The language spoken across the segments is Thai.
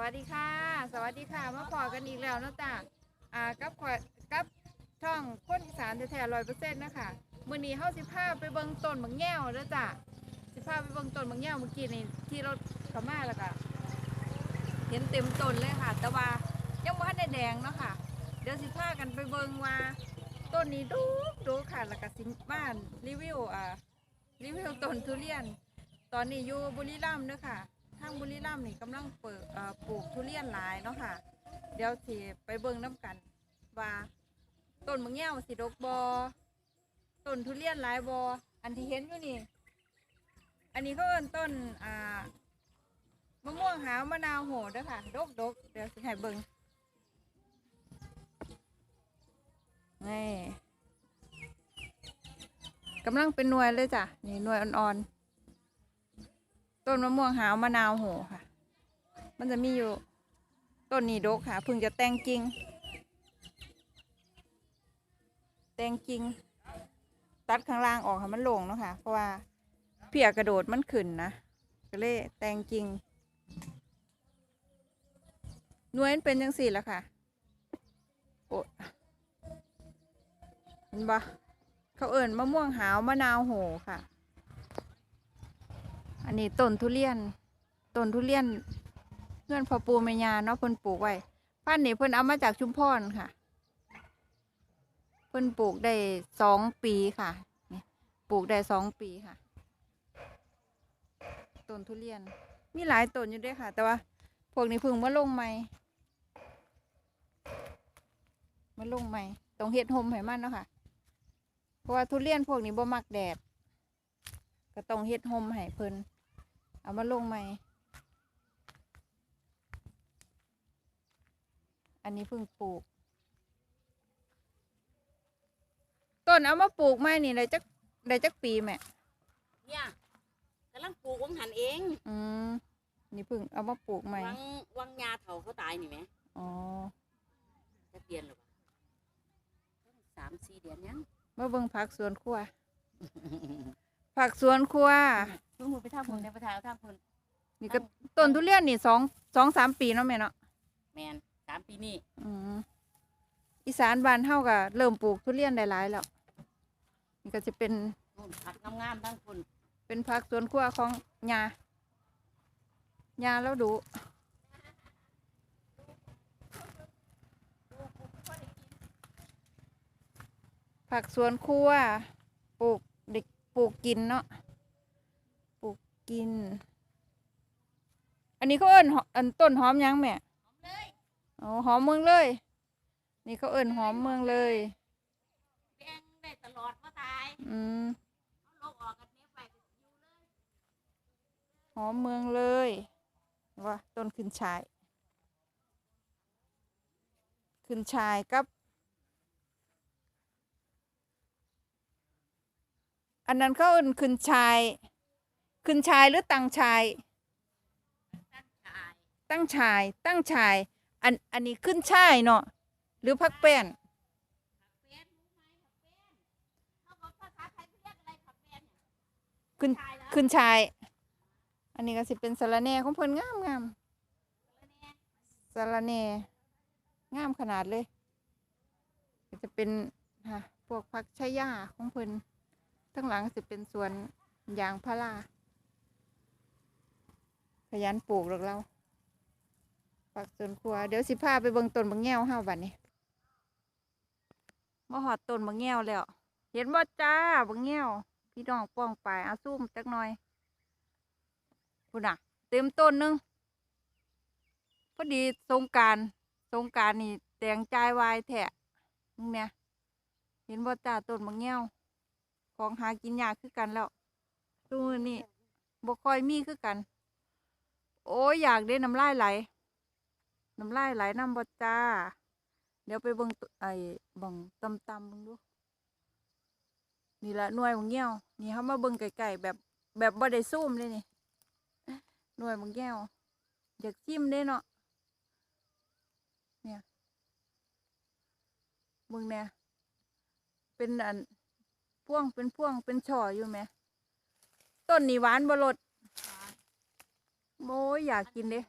วัสดีค่ะ สวัสดีค่ะมาพอกันอีกแล้วนะจ้ะอ่ากับขอกับช่องคนอีสานแท้ๆร้อยเปอร์เซ็นต์นะคะมื้อนี้เฮาสิพาไปเบิ่งต้นบางแง่วเด้อจ้ะสิพาไปเบิ่งต้นบางแง่วเมื่อกี้นี่ที่รถข้ามาแล้วก็เห็นเต็มต้นเลยค่ะ แต่ว่ายังบ่ทันได้แดงเนาะค่ะ เดี๋ยวสิพากันไปเบิ่งว่าต้นนี้ดูดูค่ะแล้วก็สิบ้านรีวิวอ่ารีวิวต้นทุเรียน ตอนนี้อยู่บุรีรัมย์เด้อค่ะ ทางบุรีรัมย์นี่กำลังเปิดเอ่อปลูกทุเรียนหลายเนาะค่ะ เดี๋ยวสิไปเบิ่งน้ำกัน ว่าต้นมะเงี้ยวสิดกบอต้นทุเรียนหลายบออันที่เห็นอยู่นี่ อันนี้เขาเอิ้นต้นอ่ามะม่วงหาวมะนาวโหดเด้อค่ะ ดกดกๆเดี๋ยวสิให้เบิ่งนี่กำลังเป็นหน่วยเลยจ้ะนี่หน่วยอ่อนๆ ต้นมะม่วงหาวมะนาวโหค่ะ มันจะมีอยู่ต้นนี้ดกค่ะเพิ่งจะแต่งจริง แต่งจริง ตัดข้างล่างออกค่ะมันโลงเนาะค่ะ เพราะว่าเพียกระโดดมันขึ้นนะก็เลยแต่งจริงหน่วยเป็นจังสี่แล้วค่ะโอ้เห็นปะเขาเอิ่นมะม่วงหาวมะนาวโหค่ะ อันนี้ต้นทุเรียนต้นทุเรียนเพื่อนพอปูเมยาเนาะเพิ่นปลูกไว้พันธุ์นี้เพิ่นเอามาจากชุมพรค่ะ เพิ่นปลูกได้สองปีค่ะปลูกได้สองปีค่ะต้นทุเรียน มีหลายต้นอยู่ด้วยค่ะ แต่ว่า พวกนี้พิ่งมาลงใหม่มาลงใหม่ต้องเฮ็ดโฮมให้มันเนาะค่ะ เพราะว่าทุเรียนพวกนี้บ่มักแดดก็ต้องเฮ็ดโฮมให้เพิ่น เอามาลงใหม่ อันนี้เพิ่งปลูก ต้นเอามาปลูกใหม่นี่ได้จักได้จักปีแม่เนี่ยกำลังปลูกวังหันเองอืมนี่เพิ่งเอามาปลูกใหม่ วังวังยาเถาเขาตายนี่ไหมอ๋อจะเปลี่ยนหรือเปล่าต้องสามสี่เดือนยังมาเบิ่งผักสวนครัวผักสวนครัว ลุงไปท่าพุ่นในประธานท่าพุ่นนี่ก็ต้นทุเรียนนี่สองสองสามปีเนาะแม่เนาะแมนสามปีนี่อืมอีสานบ้านเฮาก็เริ่มปลูกทุเรียนได้หลายแล้วนี่ก็จะเป็นพุ่นผักงามๆทั้งพุ่นเป็นผักสวนครัวของยายาแล้วดูผักสวนครัวปลูกเด็กปลูกกินเนาะปลู กกิน อันนี้เขาเอิ้นหออันต้นหอมยังแม่อ๋อหอมเมืองเลย นี่เขาเอิ้นหอมเมืองเลยแดงได้ตลอดว่าตายอืมเอาลกออกกันเนี้ยไปก็อยู่เลยหอมเมืองเลยว่าต้นขึ้นชาย ขึ้นชายกับ อันนั้นเขาเอิ้นขึ้นชาย ขึ้นชายหรือตังชายตั้งชาย ตั้งชาย ตั้งชาย อัน อันนี้ขึ้นชายเนาะ หรือพักแป้นผักแป้นรู้ไหมผักแป้นเขาบอกภาษาไทยเขาเรียกอะไรผักแป้นเนี่ยขึ้นชายแล้วขึ้นชาย อันนี้ก็สิเป็นสะระแหน่ของเพิ่นงามงามแล้วเนี่ยสะระแหน่งามขนาดเลยก็จะเป็นฮะพวกผักชายาของเพิ่นทั้งหลังสิเป็นสวนยางพารา ขยันปลูกหรอกเราผักสวนครัว เดี๋ยวสิพาไปเบิ่งต้นบางแง้วเฮาบัดนี้มาหอดต้นบางแง้วแล้ว เห็นบ่จ้าบางแง้วพี่น้องป้องไปเอาซูมจักหน่อยพุ่นน่ะ เต็มต้นหนึงพอดีสงกรารสงการนี่แตงจายวายแทะมึงเนี่ยเห็นบ่จ่าต้นมะเงี้ยวของหากินยากคือกันแล้วตู้นี่บ่ค่อยมีคือกัน โอ้ยอยากได้น้ำลายไหลน้ำลายไหลน้ำบ่จ้า เดี๋ยวไปเบิ่งไอ้บังตำตำเบิ่งดู นี่ละหน่วยมะเงี้ยวนี่เขามาเบิ่งไก่ๆแบบแบบบ่ได้ซูมเลยนี่หน่วยมะเงี้ยวอยากจิ้มเด้เนาะเนี่ยมึงเนี่ยเป็นอันพ่วงเป็นพ่วงเป็นช่ออยู่ไหมต้นนี่หวานบรด โมยอยากกินเด้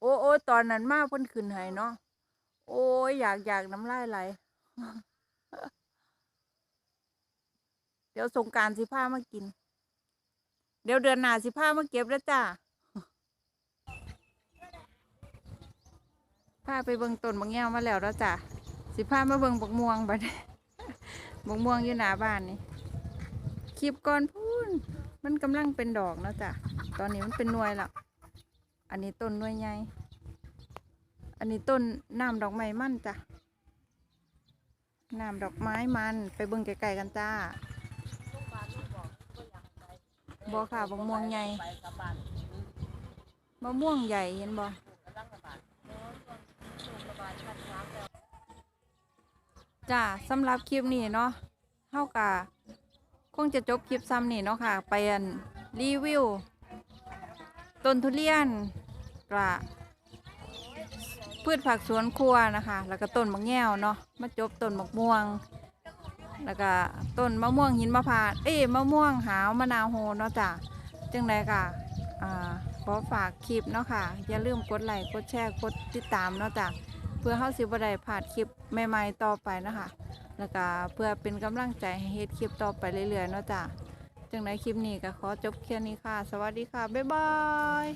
โอ้โอ้ตอนนั้นมาเพิ่นขึ้นให้เนาะโอ้ยอยากอยากน้ำลายไหลเดี๋ยวสงการสิพามากิน เดี๋ยวเดือนหน้าสิพามาเก็บแล้วจ้าพาไปเบิ่งต้นบางแง้วมาแล้วแล้วจ้ะสิพามาเบิ่งบักม่วงบัดบักม่วงอยู่หน้าบ้านนี่คลิปก่อนพูน มันกำลังเป็นดอกเนาะจ้ะ ตอนนี้มันเป็นหน่วยแล้วอันนี้ต้นหน่วยใหญ่ อันนี้ต้นน้ำดอกไม้มันจ้ะ น้ำดอกไม้มันไปเบิ่งไกลๆกันจ้าบอค่ะบักม่วงใหญ่มะม่วงใหญ่เห็นบอจ้าสำหรับคลิปนี้เนาะเท่ากับ คงจะจบคลิปซ้ำนี่เนาะค่ะ ไปอันรีวิว ต้นทุเรียนกระพืชผักสวนครัวนะคะ แล้วก็ต้นมะแง่วเนาะ มาจบต้นมะม่วง แล้วก็ต้นมะม่วงหินมะพร้าวเอ้มะม่วงหาวมะนาวโฮเนาะจ้ะจังไดค่ะขอฝากคลิปเนาะค่ะ อย่าลืมกดไลค์ กดแชร์ กดติดตามเนาะจ้ะ เพื่อเข้าสิบได้ผ่านคลิปใหม่ ๆ ต่อไปนะคะ แล้วก็เพื่อเป็นกำลังใจให้เฮ็ดคลิปต่อไปเรื่อยๆเนาะจ้ะจังในคลิปนี้ก็ขอจบแค่นี้ค่ะ สวัสดีค่ะ บ๊ายบาย